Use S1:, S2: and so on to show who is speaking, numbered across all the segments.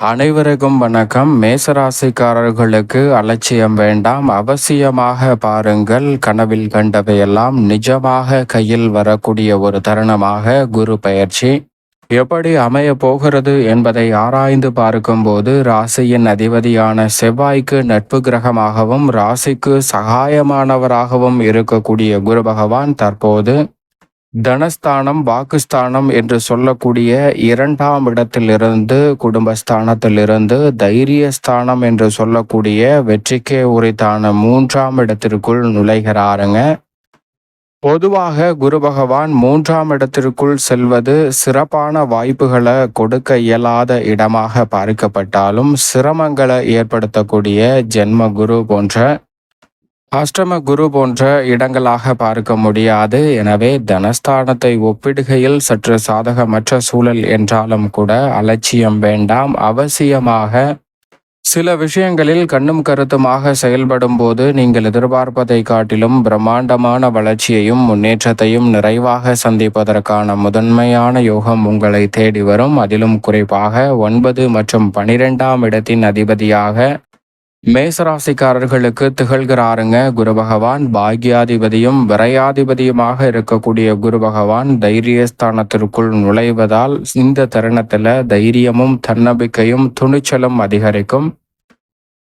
S1: அனைவருக்கும் வணக்கம். மேசராசிக்காரர்களுக்கு அலட்சியம் வேண்டாம். அவசியமாக பாருங்கள் கனவில் கண்டவையெல்லாம் நிஜமாக கையில் வரக்கூடிய ஒரு தருணமாக குரு பயிற்சி. எப்படி அமைய போகிறது என்பதை ஆராய்ந்து பார்க்கும்போது ராசியின் அதிபதியான செவ்வாய்க்கு நட்பு கிரகமாகவும் ராசிக்கு சகாயமானவராகவும் இருக்கக்கூடிய குரு பகவான் தற்போது தனஸ்தானம் வாக்குஸ்தானம் என்று சொல்லக்கூடிய இரண்டாம் இடத்திலிருந்து குடும்பஸ்தானத்திலிருந்து தைரியஸ்தானம் என்று சொல்லக்கூடிய வெற்றிக்கே உரித்தான மூன்றாம் இடத்திற்குள் நுழைகிறாருங்க. பொதுவாக குரு பகவான் மூன்றாம் இடத்திற்குள் செல்வது சிறப்பான வாய்ப்புகளை கொடுக்க இயலாத இடமாக பார்க்கப்பட்டாலும் சிரமங்களை ஏற்படுத்தக்கூடிய ஜென்ம குரு போன்ற அஷ்டம குரு போன்ற இடங்களாக பார்க்க முடியாது. எனவே தனஸ்தானத்தை ஒப்பிடுகையில் சற்று சாதகமற்ற சூழல் என்றாலும் கூட அலட்சியம் வேண்டாம். அவசியமாக சில விஷயங்களில் கண்ணும் கருத்துமாக செயல்படும் போது நீங்கள் எதிர்பார்ப்பதை காட்டிலும் பிரம்மாண்டமான வளர்ச்சியையும் முன்னேற்றத்தையும் நிறைவாக சந்திப்பதற்கான முதன்மையான யோகம் உங்களை தேடி வரும். அதிலும் குறிப்பாக ஒன்பது மற்றும் பனிரெண்டாம் இடத்தின் அதிபதியாக மேசராசிக்காரர்களுக்கு திகழ்கிறாருங்க. குரு பகவான் பாக்யாதிபதியும் விரையாதிபதியுமாக இருக்கக்கூடிய குரு பகவான் தைரியஸ்தானத்திற்குள் நுழைவதால் இந்த தருணத்துல தைரியமும் தன்னம்பிக்கையும் துணிச்சலும் அதிகரிக்கும்.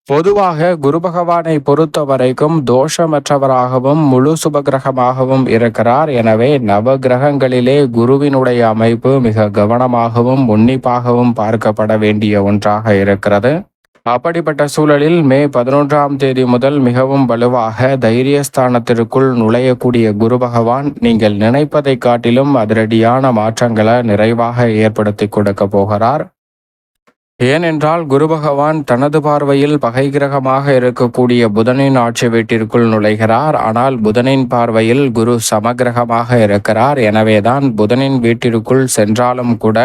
S1: பொதுவாக குரு பகவானை பொறுத்த வரைக்கும் தோஷமற்றவராகவும் முழு சுபகிரகமாகவும் இருக்கிறார். எனவே நவ கிரகங்களிலே குருவினுடைய அமைப்பு மிக கவனமாகவும் உன்னிப்பாகவும் பார்க்கப்பட வேண்டிய ஒன்றாக இருக்கிறது. அப்படிப்பட்ட சூழலில் மே பதினொன்றாம் தேதி முதல் மிகவும் வலுவாக தைரியஸ்தானத்திற்குள் நுழையக்கூடிய குரு பகவான் நீங்கள் நினைப்பதை காட்டிலும் அதிரடியான மாற்றங்களை நிறைவாக ஏற்படுத்தி கொடுக்க போகிறார். ஏனென்றால் குரு பகவான் தனது பார்வையில் பகை கிரகமாக இருக்கக்கூடிய புதனின் ஆட்சி வீட்டிற்குள் நுழைகிறார். ஆனால் புதனின் பார்வையில் குரு சமகிரகமாக இருக்கிறார். எனவேதான் புதனின் வீட்டிற்குள் சென்றாலும் கூட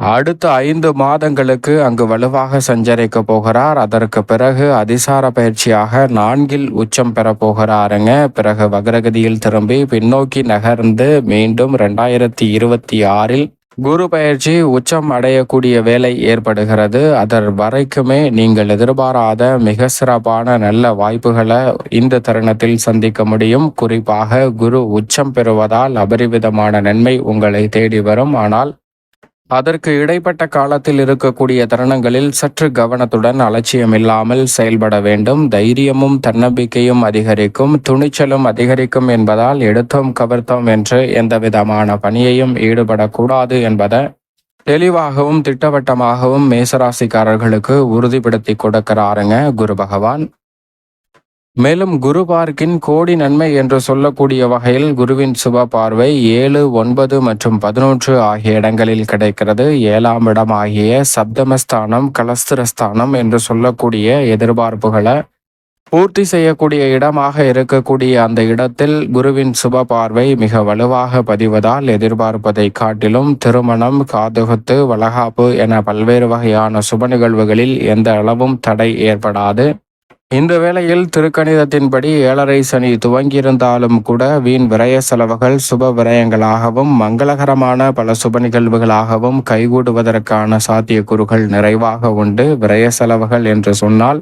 S1: அடுத்த ஐந்து மாதங்களுக்கு அங்கு வலுவாக சஞ்சரிக்க போகிறார். அதற்கு பிறகு அதிசார பயிற்சியாக நான்கில் உச்சம் பெற போகிறாருங்க. பிறகு வக்ரகதியில் திரும்பி பின்னோக்கி நகர்ந்து மீண்டும் ரெண்டாயிரத்தி இருபத்தி ஆறில் குரு பயிற்சி உச்சம் அடையக்கூடிய வேலை ஏற்படுகிறது. அதன் வரைக்குமே நீங்கள் எதிர்பாராத மிக சிறப்பான நல்ல வாய்ப்புகளை இந்த தருணத்தில் சந்திக்க முடியும். குறிப்பாக குரு உச்சம் பெறுவதால் அபரிவிதமான நன்மை உங்களை தேடி வரும். ஆனால் அதற்கு இடைப்பட்ட காலத்தில் இருக்கக்கூடிய தருணங்களில் சற்று கவனத்துடன் அலட்சியம் இல்லாமல் செயல்பட வேண்டும். தைரியமும் தன்னம்பிக்கையும் அதிகரிக்கும். துணிச்சலும் அதிகரிக்கும் என்பதால் எடுத்தோம் கவர்த்தோம் என்று எந்த விதமான பணியையும் ஈடுபடக்கூடாது என்பதை தெளிவாகவும் திட்டவட்டமாகவும் மேசராசிக்காரர்களுக்கு உறுதிப்படுத்தி கொடுக்கிறாருங்க குரு பகவான். மேலும் குரு பார்க்கின் கோடி நன்மை என்று சொல்லக்கூடிய வகையில் குருவின் சுப பார்வை ஏழு ஒன்பது மற்றும் பதினொன்று ஆகிய இடங்களில் கிடைக்கிறது. ஏழாம் இடம் ஆகிய சப்தமஸ்தானம் கலஸ்திரஸ்தானம் என்று சொல்லக்கூடிய எதிர்பார்ப்புகளை பூர்த்தி செய்யக்கூடிய இடமாக இருக்கக்கூடிய அந்த இடத்தில் குருவின் சுப பார்வை மிக வலுவாக பதிவதால் எதிர்பார்ப்பதை காட்டிலும் திருமணம் காதுகுத்து வளகாப்பு என பல்வேறு வகையான சுப நிகழ்வுகளில் எந்த அளவும் தடை ஏற்படாது. இந்த வேளையில் திருக்கணிதத்தின்படி ஏழரை சனி துவங்கியிருந்தாலும் கூட வீண் விரய செலவுகள் சுப விரயங்களாகவும் மங்களகரமான பல சுப நிகழ்வுகளாகவும் கைகூடுவதற்கான சாத்தியக்கூறுகள் நிறைவாக உண்டு. விரய செலவுகள் என்று சொன்னால்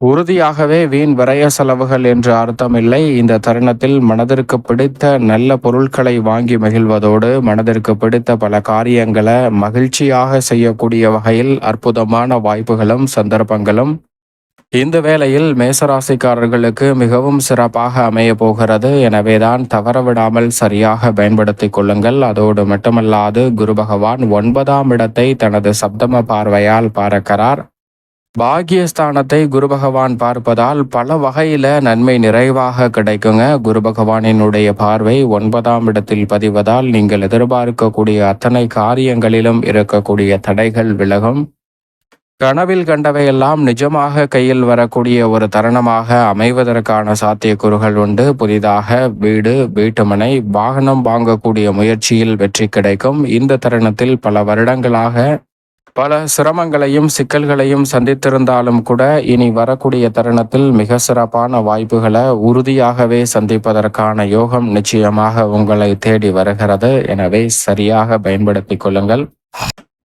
S1: உறுதியாகவே வீண் விரய செலவுகள் என்று அர்த்தமில்லை. இந்த தருணத்தில் மனதிற்கு பிடித்த நல்ல பொருட்களை வாங்கி மகிழ்வதோடு மனதிற்கு பிடித்த பல காரியங்களை மகிழ்ச்சியாக செய்யக்கூடிய வகையில் அற்புதமான வாய்ப்புகளும் சந்தர்ப்பங்களும் இந்த வேளையில் மேசராசிக்காரர்களுக்கு மிகவும் சிறப்பாக அமைய போகிறது. எனவேதான் தவறவிடாமல் சரியாக பயன்படுத்திக் கொள்ளுங்கள். அதோடு மட்டுமல்லாது குரு பகவான் ஒன்பதாம் இடத்தை தனது சப்தம பார்வையால் பார்க்கிறார். பாகியஸ்தானத்தை குரு பகவான் பார்ப்பதால் பல வகையில நன்மை நிறைவாக கிடைக்குங்க. குரு பகவானினுடைய பார்வை ஒன்பதாம் இடத்தில் பதிவதால் நீங்கள் எதிர்பார்க்கக்கூடிய அத்தனை காரியங்களிலும் இருக்கக்கூடிய தடைகள் விலகும். கனவில் கண்டவையெல்லாம் நிஜமாக கையில் வரக்கூடிய ஒரு தருணமாக அமைவதற்கான சாத்தியக்கூறுகள் உண்டு. புதிதாக வீடு வீட்டுமனை வாகனம் வாங்கக்கூடிய முயற்சியில் வெற்றி கிடைக்கும். இந்த தருணத்தில் பல வருடங்களாக பல சிரமங்களையும் சிக்கல்களையும் சந்தித்திருந்தாலும் கூட இனி வரக்கூடிய தருணத்தில் மிக சிறப்பான வாய்ப்புகளை உறுதியாகவே சந்திப்பதற்கான யோகம் நிச்சயமாக உங்களை தேடி வருகிறது. எனவே சரியாக பயன்படுத்திக் கொள்ளுங்கள்.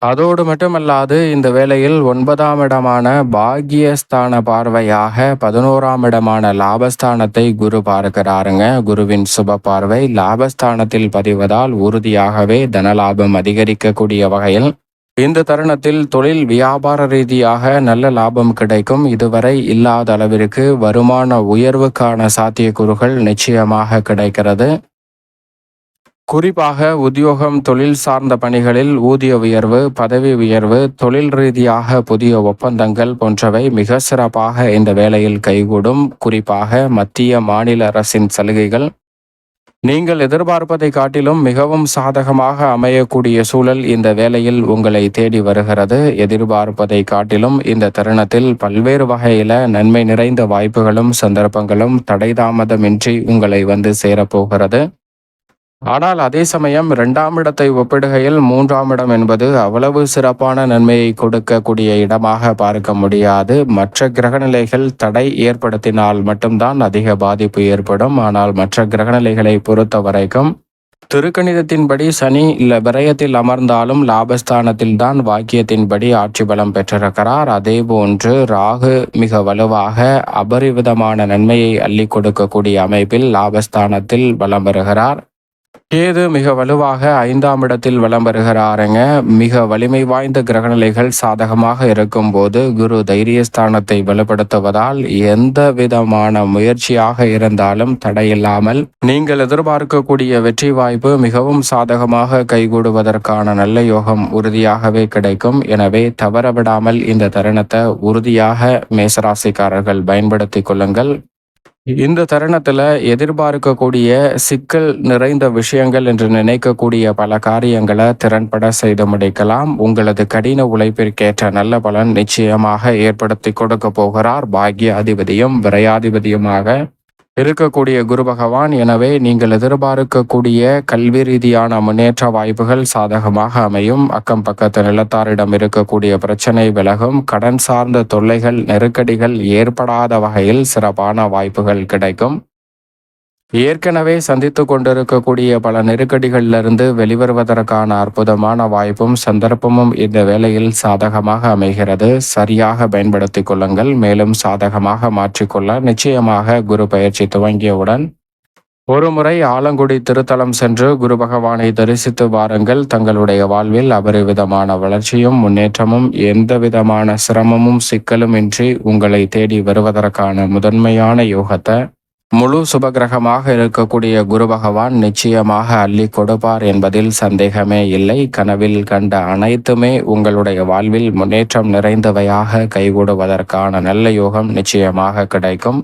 S1: அதோடு மட்டுமல்லாது இந்த வேளையில் ஒன்பதாம் இடமான பாகியஸ்தான பார்வையாக பதினோராம் இடமான லாபஸ்தானத்தை குரு பார்க்கிறாருங்க. குருவின் சுப பார்வை லாபஸ்தானத்தில் பதிவதால் உறுதியாகவே தனலாபம் அதிகரிக்கக்கூடிய வகையில் இந்த தருணத்தில் தொழில் வியாபார ரீதியாக நல்ல லாபம் கிடைக்கும். இதுவரை இல்லாத அளவிற்கு வருமான உயர்வுக்கான சாத்தியக்கூறுகள் நிச்சயமாக கிடைக்கிறது. குறிப்பாக உத்தியோகம் தொழில் சார்ந்த பணிகளில் ஊதிய உயர்வு பதவி உயர்வு தொழில் ரீதியாக புதிய ஒப்பந்தங்கள் போன்றவை மிக சிறப்பாக இந்த வேளையில் கைகூடும். குறிப்பாக மத்திய மாநில அரசின் சலுகைகள். நீங்கள் எதிர்பார்ப்பதை காட்டிலும் மிகவும் சாதகமாக அமையக்கூடிய சூழல் இந்த வேளையில் உங்களை தேடி வருகிறது. எதிர்பார்ப்பதை காட்டிலும் இந்த தருணத்தில் பல்வேறு வகையில நன்மை நிறைந்த வாய்ப்புகளும் சந்தர்ப்பங்களும் தடைதாமதமின்றி உங்களை வந்து சேரப்போகிறது ஆனால் அதே சமயம் இரண்டாம் இடத்தை ஒப்பிடுகையில் மூன்றாம் இடம் என்பது அவ்வளவு சிறப்பான நன்மையை கொடுக்கக்கூடிய இடமாக பார்க்க முடியாது. மற்ற கிரகநிலைகள் தடை ஏற்படுத்தினால் மட்டும்தான் அதிக பாதிப்பு ஏற்படும். ஆனால் மற்ற கிரகநிலைகளை பொறுத்த வரைக்கும் திருக்கணிதத்தின்படி சனி இல்லை விரயத்தில் அமர்ந்தாலும் லாபஸ்தானத்தில் தான் வாக்கியத்தின்படி ஆட்சி பலம் பெற்றிருக்கிறார். அதே போன்று ராகு மிக வலுவாக அபரிவிதமான நன்மையை அள்ளி கொடுக்கக்கூடிய அமைப்பில் லாபஸ்தானத்தில் பலம் பெறுகிறார். கேது மிக வலுவாக ஐந்தாம் இடத்தில் வலம் வருகிறாருங்க. மிக வலிமை வாய்ந்த கிரகநிலைகள் சாதகமாக இருக்கும் போது குரு தைரியஸ்தானத்தை வலுப்படுத்துவதால் எந்த விதமான முயற்சியாக இருந்தாலும் தடையில்லாமல் நீங்கள் எதிர்பார்க்கக்கூடிய வெற்றி வாய்ப்பு மிகவும் சாதகமாக கைகூடுவதற்கான நல்ல யோகம் உறுதியாகவே கிடைக்கும். எனவே தவறவிடாமல் இந்த தருணத்தை உறுதியாக மேசராசிக்காரர்கள் பயன்படுத்திக் கொள்ளுங்கள். இந்த தருணத்தில் எதிர்பார்க்கக்கூடிய சிக்கல் நிறைந்த விஷயங்கள் என்று நினைக்கக்கூடிய பல காரியங்களை திறன்பட செய்து முடிக்கலாம். உங்களது கடின உழைப்பிற்கேற்ற நல்ல பலன் நிச்சயமாக ஏற்படுத்தி கொடுக்க போகிறார். பாக்ய அதிபதியும் விரையாதிபதியுமாக இருக்கக்கூடிய குரு பகவான் எனவே நீங்கள் எதிர்பார்க்கக்கூடிய கல்வி ரீதியான முன்னேற்ற வாய்ப்புகள் சாதகமாக அமையும். அக்கம் பக்கத்து நிலத்தாரிடம் இருக்கக்கூடிய பிரச்சனை விலகும். கடன் சார்ந்த தொல்லைகள் நெருக்கடிகள் ஏற்படாத வகையில் சிறப்பான வாய்ப்புகள் கிடைக்கும். ஏற்கனவே சந்தித்து கொண்டிருக்கக்கூடிய பல நெருக்கடிகளிலிருந்து வெளிவருவதற்கான அற்புதமான வாய்ப்பும் சந்தர்ப்பமும் இந்த வேளையில் சாதகமாக அமைகிறது. சரியாக பயன்படுத்திக் கொள்ளுங்கள். மேலும் சாதகமாக மாற்றிக்கொள்ள நிச்சயமாக குரு பயிற்சி துவங்கியவுடன் ஒருமுறை ஆலங்குடி திருத்தலம் சென்று குரு பகவானை தரிசித்து வாருங்கள். தங்களுடைய வாழ்வில் அபரிவிதமான வளர்ச்சியும் முன்னேற்றமும் எந்த விதமான சிரமமும் சிக்கலும் இன்றி உங்களை தேடி வருவதற்கான முதன்மையான யோகத்தை முழு சுபகிரகமாக இருக்கக்கூடிய குரு பகவான் நிச்சயமாக அள்ளி கொடுப்பார் என்பதில் சந்தேகமே இல்லை. கனவில் கண்ட அனைத்துமே உங்களுடைய வாழ்வில் முன்னேற்றம் நிறைந்தவையாக கைகூடுவதற்கான நல்ல யோகம் நிச்சயமாக கிடைக்கும்.